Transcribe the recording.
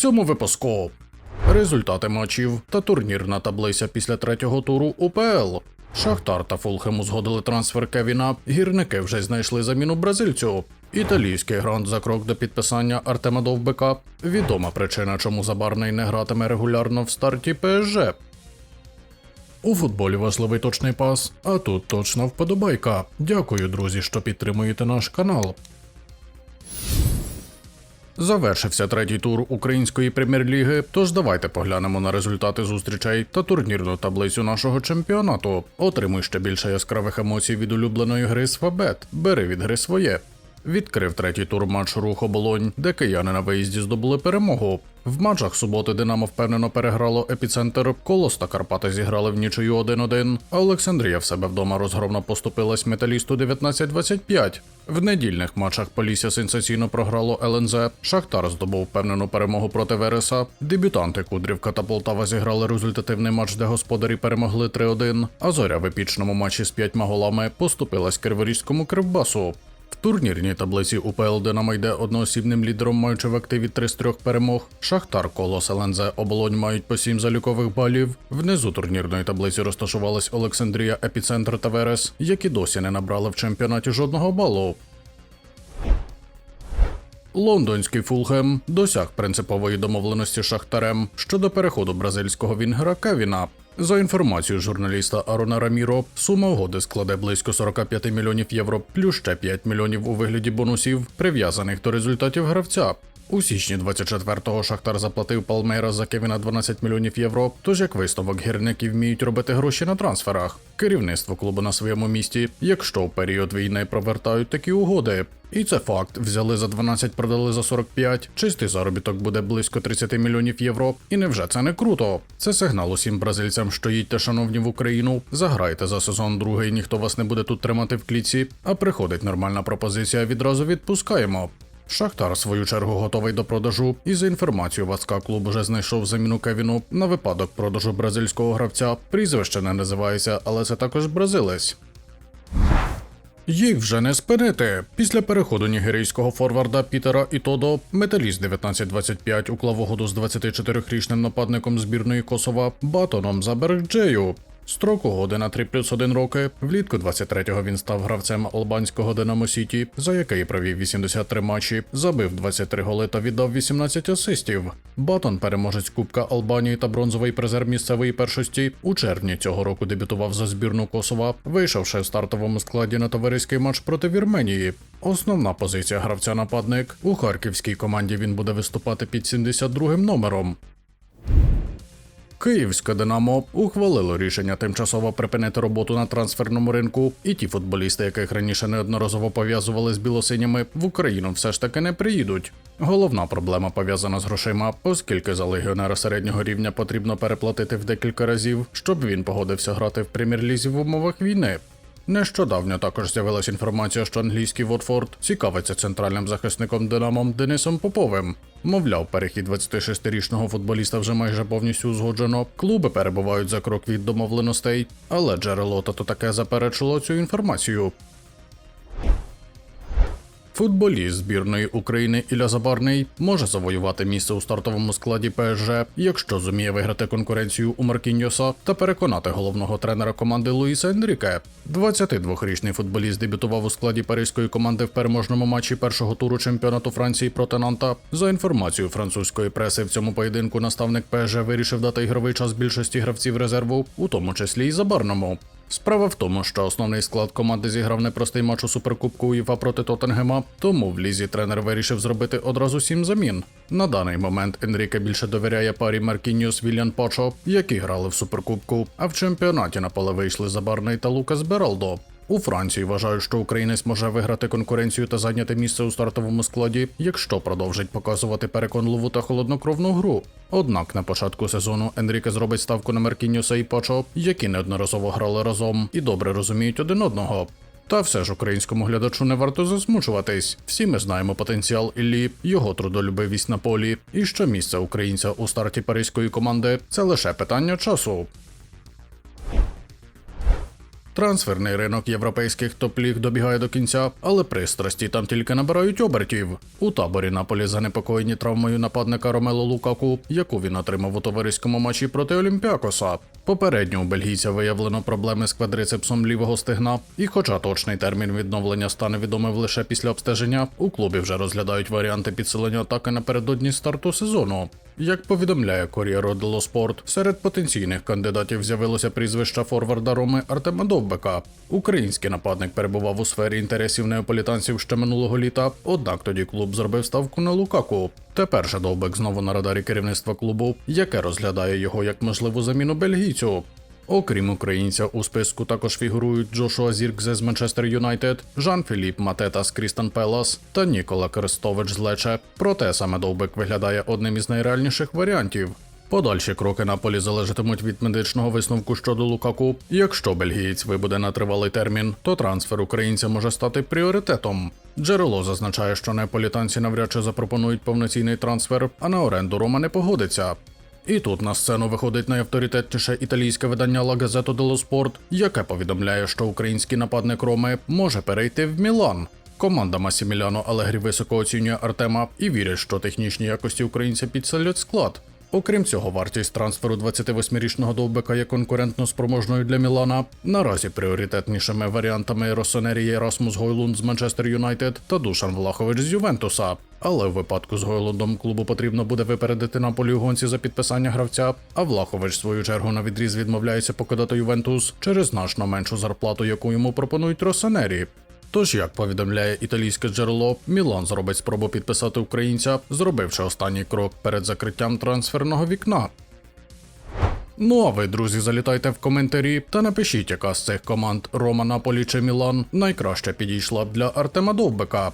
цьому випуску. Результати матчів та турнірна таблиця після третього туру УПЛ. Шахтар та Фулхем узгодили трансфер Кевіна. Гірники вже знайшли заміну бразильцю. Італійський грант за крок до підписання Артема Довбика. Відома причина, чому Забарний не гратиме регулярно в старті ПСЖ. У футболі важливий точний пас, а тут точна вподобайка. Дякую, друзі, що підтримуєте наш канал. Завершився третій тур української прем'єр-ліги. Тож давайте поглянемо на результати зустрічей та турнірну таблицю нашого чемпіонату. Отримуй ще більше яскравих емоцій від улюбленої гри Свабет. Бери від гри своє. Відкрив третій тур матч рух оболонь, де кияни на виїзді здобули перемогу. В матчах суботи Динамо впевнено переграло епіцентр. Колос та Карпати зіграли в нічию 1-1, а Олександрія в себе вдома розгромно поступилась металісту 19-25. В недільних матчах Полісся сенсаційно програло ЛНЗ. Шахтар здобув впевнену перемогу проти Вереса. Дебютанти Кудрівка та Полтава зіграли результативний матч, де господарі перемогли 3-1. А зоря в епічному матчі з п'ятьма голами поступилась Криворізькому кривбасу. В турнірній таблиці УПЛ Динамо йде одноосібним лідером, маючи в активі 3 з трьох перемог. Шахтар, Колос, ЛНЗ, Оболонь мають по 7 залікових балів. Внизу турнірної таблиці розташувались Олександрія, Епіцентр та Верес, які досі не набрали в чемпіонаті жодного балу. Лондонський Фулхем досяг принципової домовленості з Шахтарем щодо переходу бразильського вінгера Кевіна. За інформацією журналіста Арона Раміро, сума угоди складе близько 45 мільйонів євро, плюс ще 5 мільйонів у вигляді бонусів, прив'язаних до результатів гравця. У січні 24-го Шахтар заплатив Палмейра за Кевіна 12 мільйонів євро. Тож як висновок гірники вміють робити гроші на трансферах. Керівництво клубу на своєму місці, якщо в період війни провертають такі угоди. І це факт. Взяли за 12, продали за 45. Чистий заробіток буде близько 30 мільйонів євро. І невже це не круто? Це сигнал усім бразильцям, що їдьте, шановні в Україну. Заграйте за сезон другий, ніхто вас не буде тут тримати в кліці. А приходить нормальна пропозиція, відразу відпускаємо. Шахтар, свою чергу, готовий до продажу, і за інформацією Васка клуб уже знайшов заміну Кевіну на випадок продажу бразильського гравця. Прізвище не називається, але це також бразилець. Їх вже не спинити. Після переходу нігерійського форварда Пітера Ітодо Металіст 1925 уклав угоду з 24-річним нападником збірної Косова Батоном Забергджею. Строк угоди на 3 плюс 1 роки. Влітку 23-го він став гравцем албанського Динамо Сіті, за який провів 83 матчі, забив 23 голи та віддав 18 асистів. Батон, переможець Кубка Албанії та бронзовий призер місцевої першості, у червні цього року дебютував за збірну Косова, вийшовши в стартовому складі на товариський матч проти Вірменії. Основна позиція гравця нападник у харківській команді він буде виступати під 72-м номером. Київське Динамо ухвалило рішення тимчасово припинити роботу на трансферному ринку, і ті футболісти, яких раніше неодноразово пов'язували з білосиніми, в Україну все ж таки не приїдуть. Головна проблема пов'язана з грошима, оскільки за легіонера середнього рівня потрібно переплатити в декілька разів, щоб він погодився грати в прем'єр-лізі в умовах війни. Нещодавно також з'явилася інформація, що англійський Вотфорд цікавиться центральним захисником Динамом Денисом Поповим. Мовляв, перехід 26-річного футболіста вже майже повністю узгоджено. Клуби перебувають за крок від домовленостей, але джерело та то таке заперечило цю інформацію. Футболіст збірної України Ілля Забарний може завоювати місце у стартовому складі ПСЖ, якщо зуміє виграти конкуренцію у Маркіньоса та переконати головного тренера команди Луїса Енріке. 22-річний футболіст дебютував у складі паризької команди в переможному матчі першого туру чемпіонату Франції проти Нанта. За інформацією французької преси, в цьому поєдинку наставник ПСЖ вирішив дати ігровий час більшості гравців резерву, у тому числі й Забарному. Справа в тому, що основний склад команди зіграв непростий матч у суперкубку УЄФА проти Тоттенгема, тому в лізі тренер вирішив зробити одразу сім замін. На даний момент Енріке більше довіряє парі Маркініус Вільян Пачо, які грали в суперкубку, а в чемпіонаті на поле вийшли Забарний та Лукас Бералдо. У Франції вважають, що українець може виграти конкуренцію та зайняти місце у стартовому складі, якщо продовжить показувати переконливу та холоднокровну гру. Однак на початку сезону Енріке зробить ставку на Меркіньоса і Пачо, які неодноразово грали разом і добре розуміють один одного. Та все ж українському глядачу не варто засмучуватись. Всі ми знаємо потенціал Іллі, його трудолюбивість на полі, і що місце українця у старті паризької команди це лише питання часу. Трансферний ринок європейських топ-ліг добігає до кінця, але пристрасті там тільки набирають обертів. У таборі Наполі занепокоєні травмою нападника Ромело Лукаку, яку він отримав у товариському матчі проти Олімпіакоса. Попередньо у бельгійця виявлено проблеми з квадрицепсом лівого стегна, і хоча точний термін відновлення стане відомим лише після обстеження, у клубі вже розглядають варіанти підсилення атаки напередодні старту сезону. Як повідомляє Кор'єро Дело Спорт, серед потенційних кандидатів з'явилося прізвище форварда Роми Артема Довбека. Український нападник перебував у сфері інтересів неаполітанців ще минулого літа, однак тоді клуб зробив ставку на Лукаку. Тепер же Довбек знову на радарі керівництва клубу, яке розглядає його як можливу заміну бельгійцю. Окрім українця, у списку також фігурують Джошуа Зіркзе з Манчестер Юнайтед, Жан-Філіп Матета з Крістан Пелас та Нікола Крестович з Лече. Проте саме Довбек виглядає одним із найреальніших варіантів. Подальші кроки Наполі залежатимуть від медичного висновку щодо Лукаку. Якщо бельгієць вибуде на тривалий термін, то трансфер українця може стати пріоритетом. Джерело зазначає, що неаполітанці навряд чи запропонують повноцінний трансфер, а на оренду Рома не погодиться. І тут на сцену виходить найавторитетніше італійське видання La Gazzetta dello Sport, яке повідомляє, що український нападник Роми може перейти в Мілан. Команда Масіміляно Алегрі високо оцінює Артема і вірить, що технічні якості українця підсилять склад. Окрім цього, вартість трансферу 28-річного довбека є конкурентно спроможною для Мілана. Наразі пріоритетнішими варіантами Росонері є Расмус Гойлунд з Манчестер Юнайтед та Душан Влахович з Ювентуса. Але в випадку з Гойлундом клубу потрібно буде випередити на полі у гонці за підписання гравця. А Влахович, в свою чергу, на відріз відмовляється покидати Ювентус через значно меншу зарплату, яку йому пропонують Росонері. Тож, як повідомляє італійське джерело, Мілан зробить спробу підписати українця, зробивши останній крок перед закриттям трансферного вікна. Ну а ви, друзі, залітайте в коментарі та напишіть, яка з цих команд Рома Наполі чи Мілан найкраще підійшла б для Артема Довбека.